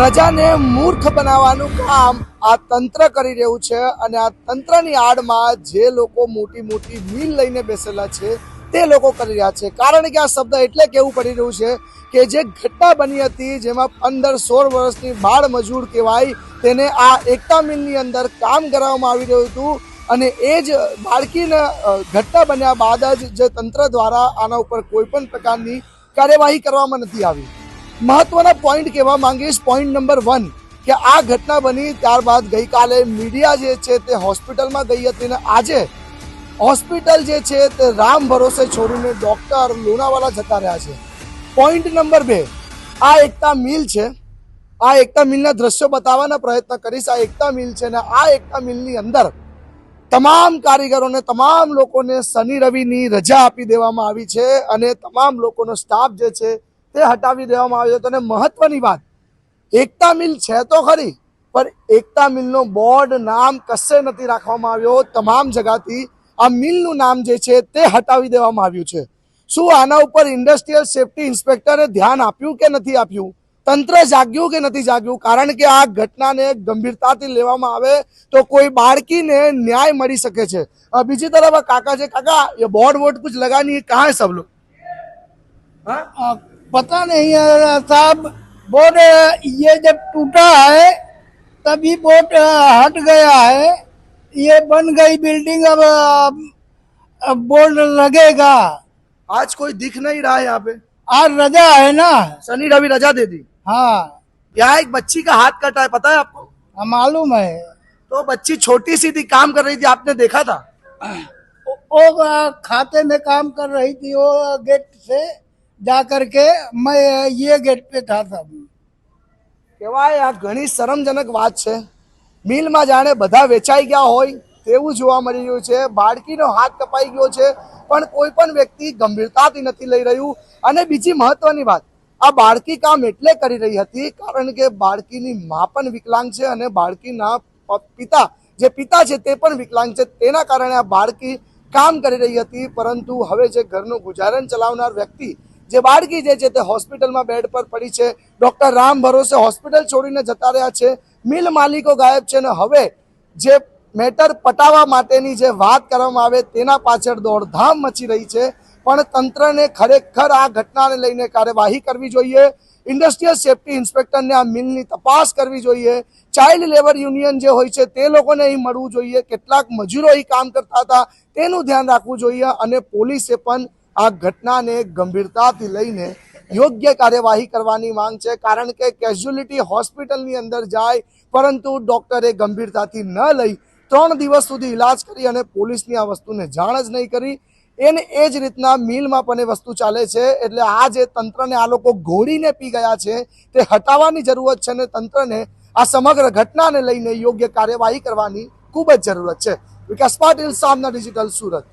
પ્રજાને મૂર્ખ બનાવવાનું કામ આ તંત્ર કરી રહ્યું છે અને આ તંત્રની આડમાં જે લોકો મોટી મોટી મિલ લઈને બેસેલા છે, તે લોકો કરી રહ્યા છે. કારણ કે આ શબ્દ એટલે કેવું પડી રહ્યું છે કે જે ઘટના બની હતી, જેમાં પંદર સોળ વર્ષની બાળ મજૂર કહેવાય, તેને આ એકતા મિલની અંદર કામ કરાવવામાં આવી રહ્યું હતું અને એ જ બાળકીને ઘટના બન્યા બાદ જ જે તંત્ર દ્વારા આના ઉપર કોઈ પણ પ્રકારની કાર્યવાહી કરવામાં નથી આવી. મહત્વના પોઈન્ટ કહેવા માંગીશ. પોઈન્ટ નંબર વન કે આ ઘટના બની ત્યારબાદ ગઈકાલે મીડિયા જે છે તે હોસ્પિટલમાં ગઈ હતી અને આજે હોસ્પિટલ જે છે તે રામ ભરોસે છોડીને ડોક્ટર લોનાવાલા જતા રહ્યા છે. પોઈન્ટ નંબર બે, આ એકતા મિલ છે. આ એકતા મિલના દ્રશ્યો બતાવવાના પ્રયત્ન કરીશ. આ એકતા મિલ છે અને આ એકતા મિલની અંદર તમામ કારીગરોને, તમામ લોકોને શનિ રવિની રજા આપી દેવામાં આવી છે અને તમામ લોકોનો સ્ટાફ જે છે તે હટાવી દેવામાં આવ્યો હતો અને મહત્વની વાત, એકતા મિલ છે તો ખરી, પણ એકતા મિલનો બોર્ડ નામ કશે નથી રાખવામાં આવ્યો. તમામ જગાથી આ મિલનું નામ જે છે તે હટાવી દેવામાં આવ્યું છે. શું આના ઉપર ઇન્ડસ્ટ્રીયલ સેફટી ઇન્સ્પેક્ટરે ધ્યાન આપ્યું કે નથી આપ્યું? તંત્ર જાગ્યું કે નથી જાગ્યું? કારણ કે આ ઘટનાને ગંભીરતાથી લેવામાં આવે તો કોઈ બાળકીને ન્યાય મળી શકે છે. બીજી તરફ કાકા છે કાકા, એ બોર્ડ વોર્ડ કુછ લગાની કહા સબલો. હા? पता नहीं है साहब बोर्ड ये जब टूटा है तभी बोर्ड हट गया है। ये बन गई बिल्डिंग अब अब बोर्ड लगेगा। आज कोई दिख नहीं रहा है यहाँ पे। आज रजा है ना? शनि रवि रजा दे दी। हाँ। यहाँ एक बच्ची का हाथ कटा है पता है आपको? हाँ, मालूम है। तो बच्ची छोटी सी थी काम कर रही थी आपने देखा था? वो खाते में काम कर रही थी वो गेट से। जा करके मैं ये गेट पे था तब કહેવાય આ ઘણી શરમજનક વાત છે મિલમાં જાણે બધા વેચાઈ ગયા હોય તેવું જોવા મળી રહ્યું છે બાળકીનો હાથ કપાઈ ગયો છે પણ કોઈ પણ વ્યક્તિ ગંભીરતાથી નથી લઈ રહ્યું અને બીજી મહત્વની વાત આ બાળકી કામ એટલે કરી રહી હતી કારણ કે બાળકીની મા પણ વિકલાંગ છે અને બાળકીના પ- પિતા જે પિતા છે તે પણ વિકલાંગ છે તેના કારણે આ બાળકી કામ કરી રહી હતી પરંતુ હવે જે ઘરનું ગુજારણ ચલાવનાર વ્યક્તિ જે બાળકી જે છે તે હોસ્પિટલમાં બેડ પર પડી છે. ડોક્ટર રામ ભરોસે હોસ્પિટલ છોડીને જતા રહ્યા છે. મિલ માલિકો ગાયબ છે અને હવે જે મેટર પટાવવા માટેની જે વાત કરવામાં આવે તેના પાછળ દોડધામ મચી રહી છે. પણ તંત્રને ખરેખર આ ઘટનાને લઈને કાર્યવાહી કરવી જોઈએ. ઇન્ડસ્ટ્રીયલ સેફટી ઇન્સ્પેક્ટરને આ મિલની તપાસ કરવી જોઈએ. ચાઇલ્ડ લેબર યુનિયન જે હોય છે તે લોકોને અહીં મળવું જોઈએ. કેટલાક મજૂરો અહીં કામ કરતા હતા. તેનું ધ્યાન રાખવું જોઈએ અને પોલીસે પણ આ ઘટનાને ગંભીરતાથી લઈને યોગ્ય કાર્યવાહી કરવાની માંગ છે, કારણ કે કેઝ્યુલિટી હોસ્પિટલની અંદર જાય, પરંતુ ડોક્ટરે ગંભીરતાથી ન લઈ ત્રણ દિવસ સુધી ઇલાજ કરી અને પોલીસની આ વસ્તુને જાણ જ નહીં કરી. એને એ જ રીતના મિલમાં પણ એ વસ્તુ ચાલે છે, એટલે આ જે તંત્રને આ લોકો ઘોડીને પી ગયા છે, તે હટાવવાની જરૂરત છે અને તંત્રને આ સમગ્ર ઘટનાને લઈને યોગ્ય કાર્યવાહી કરવાની ખૂબ જ જરૂરત છે. વિકાસ પાટીલ, સામના ડિજિટલ સુરત.